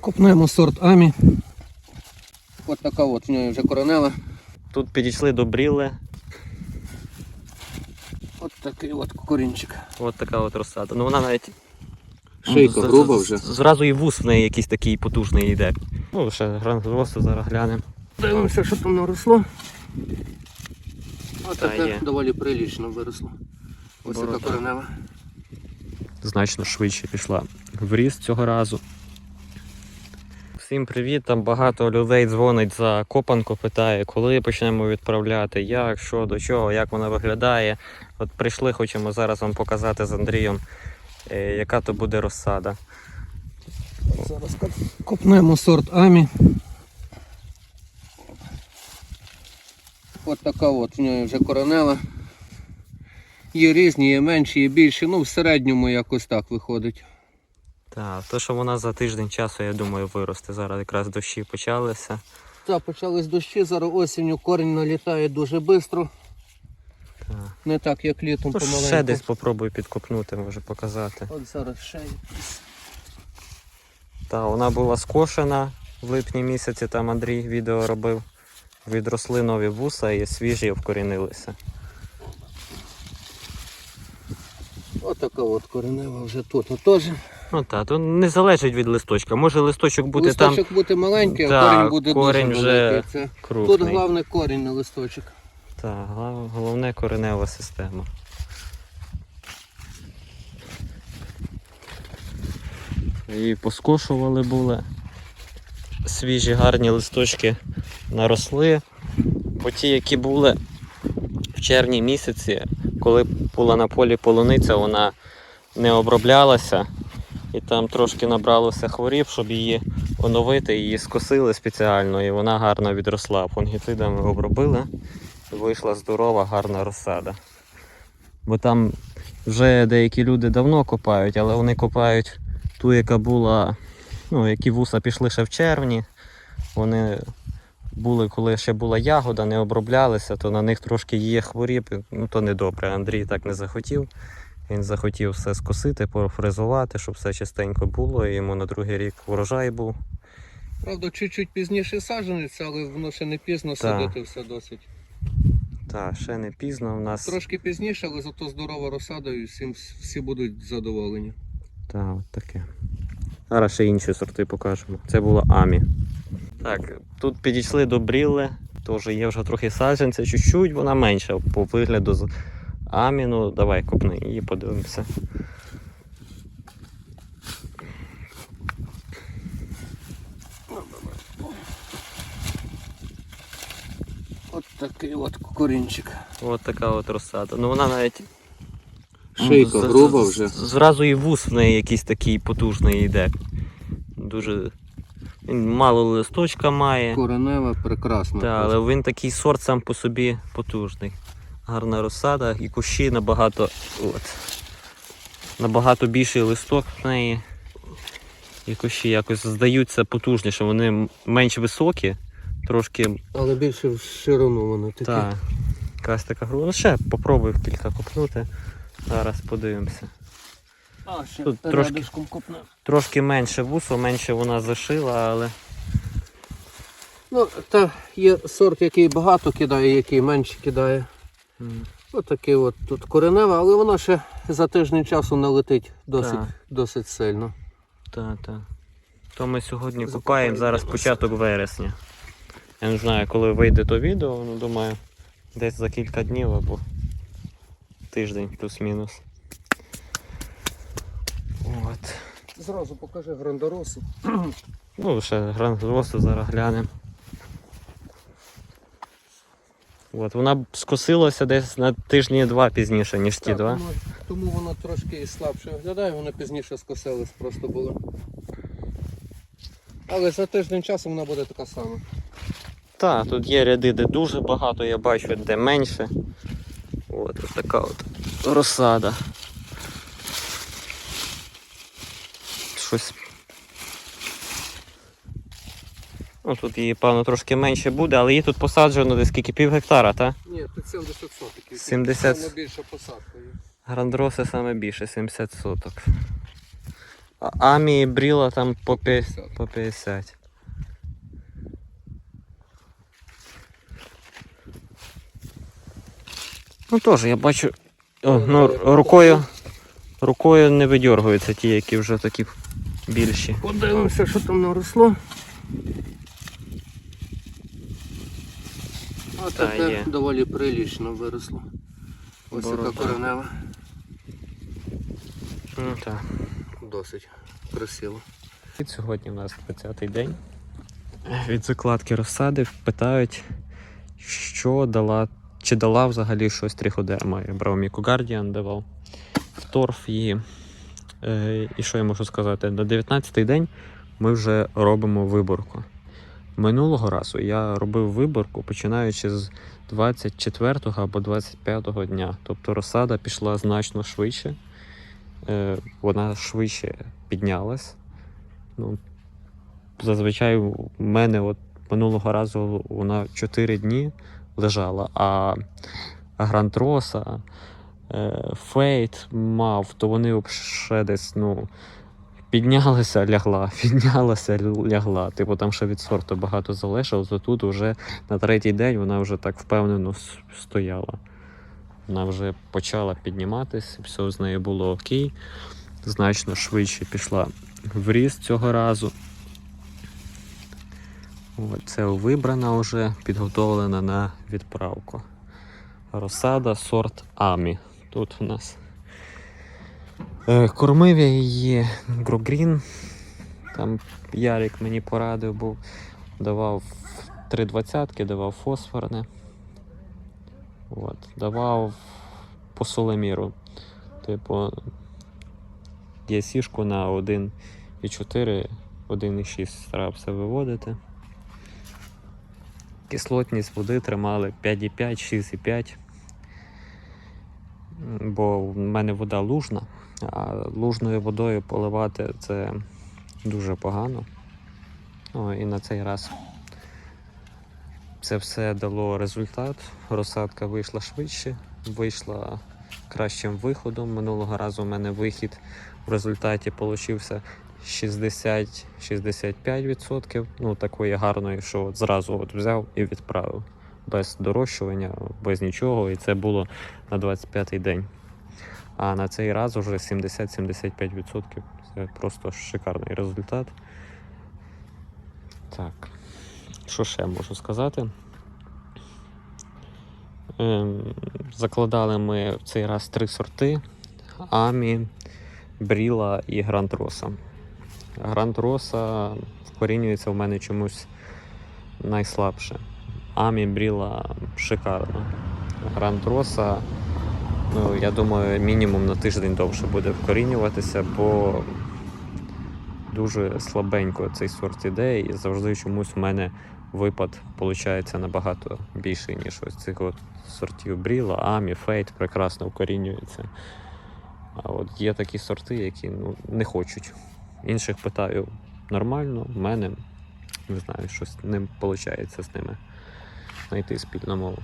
Копнемо сорт Амі. От така от в нього вже коронела. Тут підійшли до бріли. От такий от корінчик. От така от розсада. Ну вона навіть. Шийка з- груба вже. Зразу і вус в неї якийсь такий потужний йде. Ну, ще гран зросту зараз глянемо. Дивимося, що там наросло. Ось таке доволі прилічно виросло. Ось така Борода. Значно швидше пішла в ріст цього разу. Всім привіт! Там багато людей дзвонить за копанку, питає, коли почнемо відправляти, як, що, до чого, як вона виглядає. От прийшли, хочемо зараз вам показати з Андрієм, е, яка то буде розсада. Зараз копнемо сорт Амі. От така от в нього вже коронела. Є різні, є менші, є більші. Ну, в середньому якось так виходить. Так, то, що вона за тиждень часу, я думаю, виросте. Зараз якраз дощі почалися. Так, почались дощі, зараз осінню корінь налітає дуже швидко. Так. Не так, як літом Ну, помаленьку. ще десь попробую підкопнути, може показати. От зараз ще. є. Та, вона була скошена в липні місяці, там Андрій відео робив. Відросли нові вуса і свіжі вкорінилися. От така от коренева вже тут. Теж. Ну так, то не залежить від листочка. Може листочок бути Листочок буде маленький, а корінь буде корінь дуже вже великий. Це... там Тут головне корінь на листочок. Так, головне коренева система. Її поскошували були. Свіжі гарні листочки наросли. Бо ті, які були в червні місяці, коли була на полі полуниця, вона не оброблялася. І там трошки набралося хворіб, щоб її оновити, її скосили спеціально, і вона гарно відросла. Фунгіцидами обробили вийшла здорова, гарна розсада. Бо там вже деякі люди давно копають, але вони копають ту, яка була, ну, які вуса пішли ще в червні. Вони були, коли ще була ягода, не оброблялися, то на них трошки є хворіб, ну то не добре. Андрій так не захотів. Він захотів все скосити, пофрезувати, щоб все чистенько було, і йому на другий рік врожай був. Правда, чуть-чуть пізніше саджанець, але воно ще не пізно садити все досить. Так, ще не пізно в нас. Трошки пізніше, але зато здорова розсада і всім всі будуть задоволені. Так, от таке. Зараз ще інші сорти покажемо. Це було Амі. Так, тут підійшли до брілли, теж є вже трохи саджанця, чуть-чуть вона менша по вигляду з Амі. Ну давай копни її подивимося. От такий от корінчик. От така от розсада. Ну вона навіть. Шийка з- груба з- вже. Зразу і вус в неї якийсь такий потужний йде. Дуже. Він мало листочка має. Коренева прекрасна. Так, але він такий сорт сам по собі потужний. Гарна розсада і кущі набагато. От, набагато більший листок в неї. І кущі якось здаються потужніше. Вони менш високі, трошки. Але більше в ширину вони такі. Та, якась така груба. Ну ще попробую кілька копнути. Зараз подивимося. А, ще Тут трошки- рядишком. Трошки менше вусу, менше вона зашила, але. Ну, та є сорт, який багато кидає, який менше кидає. М, Отакий от тут коренева, але вона ще за тиждень часу налетить досить, Так. досить сильно. Та, та. То ми сьогодні купаємо зараз початок вересня. Я не знаю, коли вийде то відео, ну думаю, десь за кілька днів або тиждень плюс-мінус. От. Зразу покажи грандоросу. Ну, ще гран росту зараз глянемо. От, вона скосилася десь на тижні два пізніше, ніж ті Так, два. Тому, тому вона трошки і слабше виглядає, вона пізніше скосилась просто було. Але за тиждень часу вона буде така сама. Так, тут є ряди, де дуже багато, я бачу, де менше. От, ось така от розсада. Щось. Ну, тут її, певно, трошки менше буде, але її тут посаджено десь скільки пів гектара, так? Ні, тут 70 сотиків. 70. Саме більша посадка є. Грандроси саме більше, 70 соток. А- Амі і Бріла там по, 50. по 50. Ну теж, я бачу. О, ну, рукою, рукою не видергуються ті, які вже такі більші. Подивимося, що там наросло. А Та тепер є. доволі прилічно виросло. Ось яка коренева. Ну, так. Досить красиво. І Сьогодні у нас 20-й день. Від закладки розсади питають, що дала, чи дала взагалі щось триходерма. Я брав Міку Guardian, давав в торф її. Е, і що я можу сказати? На 19-й день ми вже робимо виборку. Минулого разу я робив виборку починаючи з 24 або 25 дня. Тобто розсада пішла значно швидше. Е, вона швидше піднялась. Ну, зазвичай у мене от минулого разу вона 4 дні лежала, а Гранд Роса, е, Фейт мав, то вони ще десь, ну. Піднялася, лягла, піднялася, лягла. Типу там ще від сорту багато залишило, то тут вже на третій день вона вже так впевнено стояла. Вона вже почала підніматися, все з нею було окей. Значно швидше пішла в ріст цього разу. Це вибрана вже, підготовлена на відправку. Розсада сорт Амі. Тут у нас. Е, Кормив я її Грогрін. Там Ярик мені порадив, був, давав три двадцятки, давав фосфорне. От, давав по солеміру. Типу, є сішку на 1,4, 1,6 старався виводити. Кислотність води тримали 5,5, 6,5. Бо в мене вода лужна, а лужною водою поливати це дуже погано. О, і на цей раз це все дало результат. Розсадка вийшла швидше, вийшла кращим виходом. Минулого разу у мене вихід в результаті получився 60-65%. Ну, такої гарної, що от зразу от взяв і відправив. Без дорощування, без нічого. І це було на 25-й день. А на цей раз уже 70-75%. Це просто шикарний результат. Так. Що ще можу сказати? Ем, закладали ми в цей раз три сорти: Амі, Бріла і Гранд Роса. Гранд Роса вкорінюється в мене чомусь найслабше. Амі Бріла шикарно. Гранд Роса, ну, я думаю, мінімум на тиждень довше буде вкорінюватися, бо дуже слабенько цей сорт іде, і завжди чомусь в мене випад виходить набагато більший, ніж ось цих от сортів Бріла, Амі, Фейт прекрасно вкорінюється. А от є такі сорти, які ну, не хочуть. Інших питаю нормально, в мене не знаю, щось не виходить з ними знайти спільну мову.